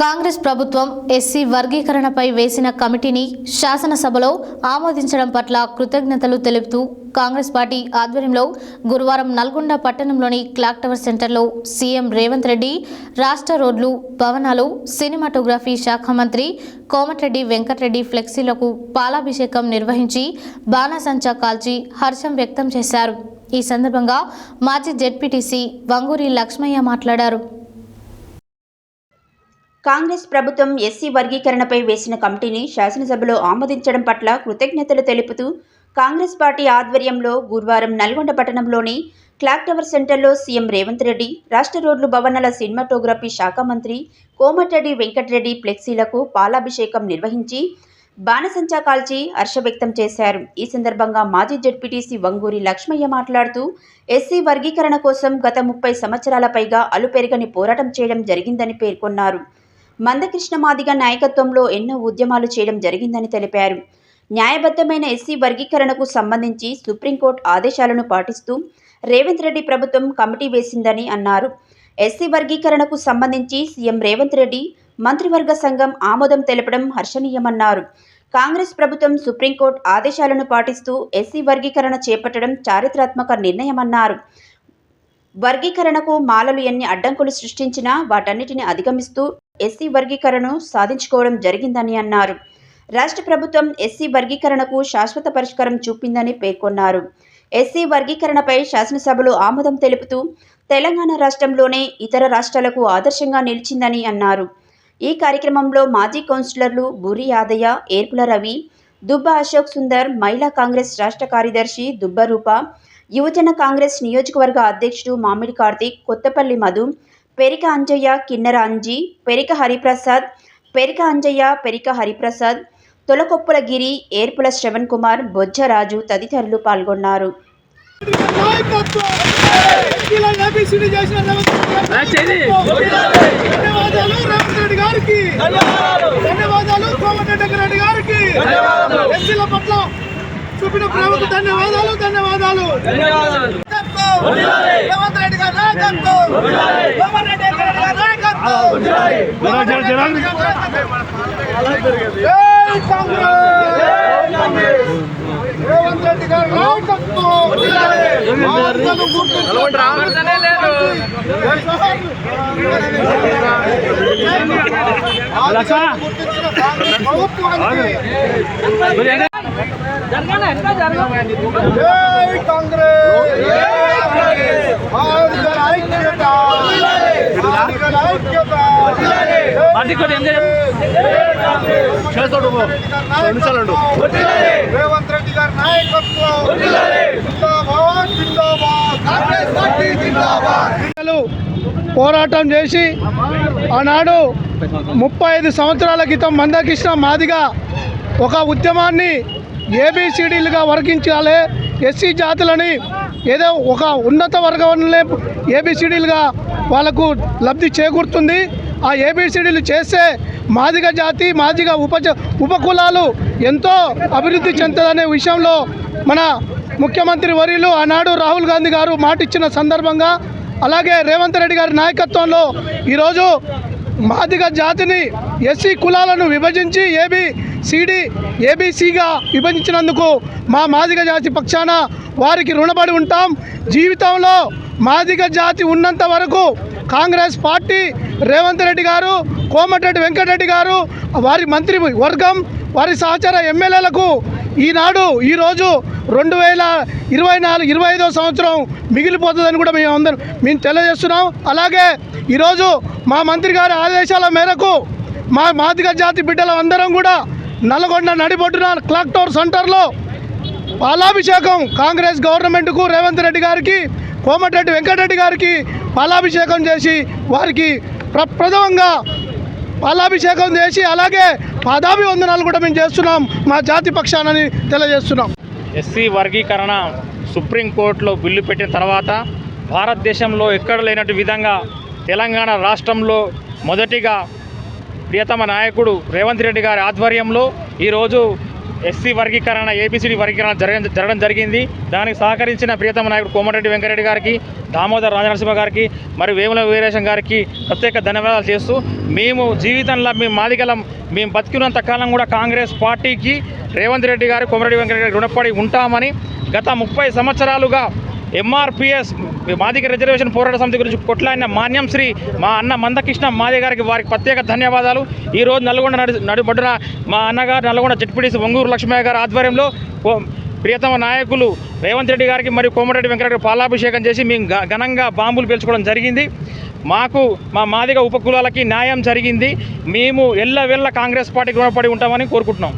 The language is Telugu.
కాంగ్రెస్ ప్రభుత్వం ఎస్సీ వర్గీకరణపై వేసిన కమిటీని శాసనసభలో ఆమోదించడం పట్ల కృతజ్ఞతలు తెలుపుతూ కాంగ్రెస్ పార్టీ ఆధ్వర్యంలో గురువారం నల్గొండ పట్టణంలోని క్లాక్ టవర్ సెంటర్లో సీఎం రేవంత్ రెడ్డి రాష్ట్ర రోడ్లు భవనాలు సినిమాటోగ్రఫీ శాఖ మంత్రి కోమటిరెడ్డి వెంకటరెడ్డి ఫ్లెక్సీలకు పాలాభిషేకం నిర్వహించి బాణసంచా కాల్చి హర్షం వ్యక్తం చేశారు. ఈ సందర్భంగా మాజీ జెడ్పీటీసీ వంగూరి లక్ష్మయ్య మాట్లాడారు. కాంగ్రెస్ ప్రభుత్వం ఎస్సీ వర్గీకరణపై వేసిన కమిటీని శాసనసభలో ఆమోదించడం పట్ల కృతజ్ఞతలు తెలుపుతూ కాంగ్రెస్ పార్టీ ఆధ్వర్యంలో గురువారం నల్గొండ పట్టణంలోని క్లాక్ టవర్ సెంటర్లో సీఎం రేవంత్ రెడ్డి రాష్ట్ర రోడ్లు భవనాల సినిమాటోగ్రఫీ శాఖ మంత్రి కోమటిరెడ్డి వెంకటరెడ్డి ఫ్లెక్సీలకు పాలాభిషేకం నిర్వహించి బాణసంచా కాల్చి హర్ష వ్యక్తం చేశారు. ఈ సందర్భంగా మాజీ జడ్పీటీసీ వంగూరి లక్ష్మయ్య మాట్లాడుతూ ఎస్సీ వర్గీకరణ కోసం గత ముప్పై సంవత్సరాల పైగా అలుపెరగని పోరాటం చేయడం జరిగిందని పేర్కొన్నారు. మందకృష్ణ మాదిగ నాయకత్వంలో ఎన్నో ఉద్యమాలు చేయడం జరిగిందని తెలిపారు. న్యాయబద్ధమైన ఎస్సీ వర్గీకరణకు సంబంధించి సుప్రీంకోర్టు ఆదేశాలను పాటిస్తూ రేవంత్ రెడ్డి ప్రభుత్వం కమిటీ వేసిందని అన్నారు. ఎస్సీ వర్గీకరణకు సంబంధించి సీఎం రేవంత్ రెడ్డి మంత్రివర్గ సంఘం ఆమోదం తెలపడం హర్షణీయమన్నారు. కాంగ్రెస్ ప్రభుత్వం సుప్రీంకోర్టు ఆదేశాలను పాటిస్తూ ఎస్సీ వర్గీకరణ చేపట్టడం చారిత్రాత్మక నిర్ణయమన్నారు. వర్గీకరణకు మాలలు ఎన్ని అడ్డంకులు సృష్టించినా వాటన్నిటిని అధిగమిస్తూ ఎస్సీ వర్గీకరణను సాధించుకోవడం జరిగిందని అన్నారు. రాష్ట్ర ప్రభుత్వం ఎస్సీ వర్గీకరణకు శాశ్వత పరిష్కారం చూపిందని పేర్కొన్నారు. ఎస్సీ వర్గీకరణపై శాసనసభలో ఆమోదం తెలుపుతూ తెలంగాణ రాష్ట్రంలోనే ఇతర రాష్ట్రాలకు ఆదర్శంగా నిలిచిందని అన్నారు. ఈ కార్యక్రమంలో మాజీ కౌన్సిలర్లు బూరి యాదయ్య ఏర్పుల రవి దుబ్బ అశోక్ సుందర్ మహిళా కాంగ్రెస్ రాష్ట్ర కార్యదర్శి దుబ్బ రూప యువజన కాంగ్రెస్ నియోజకవర్గ అధ్యక్షుడు మామిడి కార్తీక్ కొత్తపల్లి మధు పెరిక అంజయ్య కిన్నెర అంజి పెరిక హరిప్రసాద్ పెరిక అంజయ్య పెరిక హరిప్రసాద్ తొలకొప్పుల గిరి ఏర్పుల శ్రవణ్ కుమార్ బొజ్జరాజు తదితరులు పాల్గొన్నారు. ధన్యవాదాలు. రేవంత్ రెడ్డి గారికి ధన్యవాదాలు కోమటిరెడ్డి రెడ్డి గారికి ఎస్సీల పట్ల చూపిన ప్రేమకు ధన్యవాదాలు. ధన్యవాదాలు. నాయకత్వం. రేవంత్ రెడ్డి గారి నాయకత్వం కోమటిరెడ్డి రెడ్డి గారి నాయకత్వం జై కాంగ్రెస్ రేవంత్ రెడ్డి గారి నాయకత్వం. వార్తలు గుర్తించిన ప్రభుత్వానికి జై కాంగ్రెస్! వార్తల ఐక్యత! వార్తల ఐక్యత రేవంత్ రెడ్డి గారి నాయకత్వం! జిందాబాద్! జిందాబాద్! కాంగ్రెస్ పార్టీ జిందాబాద్! పోరాటం చేసి ఆనాడు ముప్పై ఐదు సంవత్సరాల క్రితం మందకృష్ణ మాదిగా ఒక ఉద్యమాన్ని ఏబిసిడీలుగా వర్గించాలి ఎస్సీ జాతులని ఏదో ఒక ఉన్నత వర్గంలో ఏబిసిడీలుగా వాళ్ళకు లబ్ధి చేకూరుతుంది. ఆ ఏబిసిడీలు చేస్తే మాదిగ జాతి మాదిగ ఉపజ ఉపకులాలు ఎంతో అభివృద్ధి చెందుతుందనే విషయంలో మన ముఖ్యమంత్రి వర్యులు ఆనాడు రాహుల్ గాంధీ గారు మాటిచ్చిన సందర్భంగా అలాగే రేవంత్ రెడ్డి గారి నాయకత్వంలో ఈరోజు మాదిగ జాతిని ఎస్సీ కులాలను విభజించి ఏబి సిడి ఏబిసిగా విభజించినందుకు మా మాదిగ జాతి పక్షాన వారికి రుణపడి ఉంటాం. జీవితంలో మాదిగ జాతి ఉన్నంత వరకు కాంగ్రెస్ పార్టీ రేవంత్ రెడ్డి గారు కోమటిరెడ్డి వెంకటరెడ్డి గారు వారి మంత్రి వర్గం వారి సహచర ఎమ్మెల్యేలకు ఈనాడు ఈరోజు రెండు వేల ఇరవై నాలుగు ఇరవై ఐదో సంవత్సరం మిగిలిపోతుందని కూడా మేము అందరం మేము తెలియజేస్తున్నాం. అలాగే ఈరోజు మా మంత్రి గారి ఆదేశాల మేరకు మా మాదిగ జాతి బిడ్డల అందరం కూడా నల్గొండ నడిబొడ్డున క్లాక్ టవర్ సెంటర్లో పాలాభిషేకం కాంగ్రెస్ గవర్నమెంట్కు రేవంత్ రెడ్డి గారికి కోమటిరెడ్డి వెంకటరెడ్డి గారికి పాలాభిషేకం చేసి వారికి ప్రప్రథమంగా పాలాభిషేకం చేసి అలాగే పాదాభివందనాలు కూడా మేము చేస్తున్నాం మా జాతి పక్షానని తెలియజేస్తున్నాం. ఎస్సీ వర్గీకరణ సుప్రీంకోర్టులో బిల్లు పెట్టిన తర్వాత భారతదేశంలో ఎక్కడ లేనట్టు విధంగా తెలంగాణ రాష్ట్రంలో మొదటిగా ప్రియతమ నాయకుడు రేవంత్ రెడ్డి గారి ఆధ్వర్యంలో ఈరోజు ఎస్సీ వర్గీకరణ ఏబిసిడి వర్గీకరణ జరగ జరగడం జరిగింది. దానికి సహకరించిన ప్రియతమ నాయకుడు కోమటిరెడ్డి వెంకరెడ్డి గారికి దామోదర్ రాజనరసింహ గారికి మరియు వేముల వీరేశం గారికి ప్రత్యేక ధన్యవాదాలు చేస్తూ మేము జీవితంలో మేము మాదిగలం మేము బతికినంత కాలం కూడా కాంగ్రెస్ పార్టీకి రేవంత్ రెడ్డి గారు కోమరెడ్డి వెంకరెడ్డి రుణపడి ఉంటామని గత ముప్పై సంవత్సరాలుగా ఎంఆర్పిఎస్ మాదిగ రిజర్వేషన్ పోరాట సమితి గురించి కొట్లాడిన మాన్యం శ్రీ మా అన్న మందకృష్ణ మాది గారికి వారికి ప్రత్యేక ధన్యవాదాలు. ఈరోజు నల్గొండ నడు నడుబొడ్డున మా అన్నగారు నల్గొండ జడ్పీటీసీ ఒంగూరు లక్ష్మయ్య గారి ఆధ్వర్యంలో ప్రియతమ నాయకులు రేవంత్ రెడ్డి గారికి మరియు కోమటిరెడ్డి వెంకటరెడ్డి పాలాభిషేకం చేసి మేము ఘనంగా బాంబులు పేల్చుకోవడం జరిగింది. మాకు మా మాదిగ ఉపకులాలకి న్యాయం జరిగింది. మేము ఎల్ల వెళ్ళ కాంగ్రెస్ పార్టీకి రుణపడి ఉంటామని కోరుకుంటున్నాం.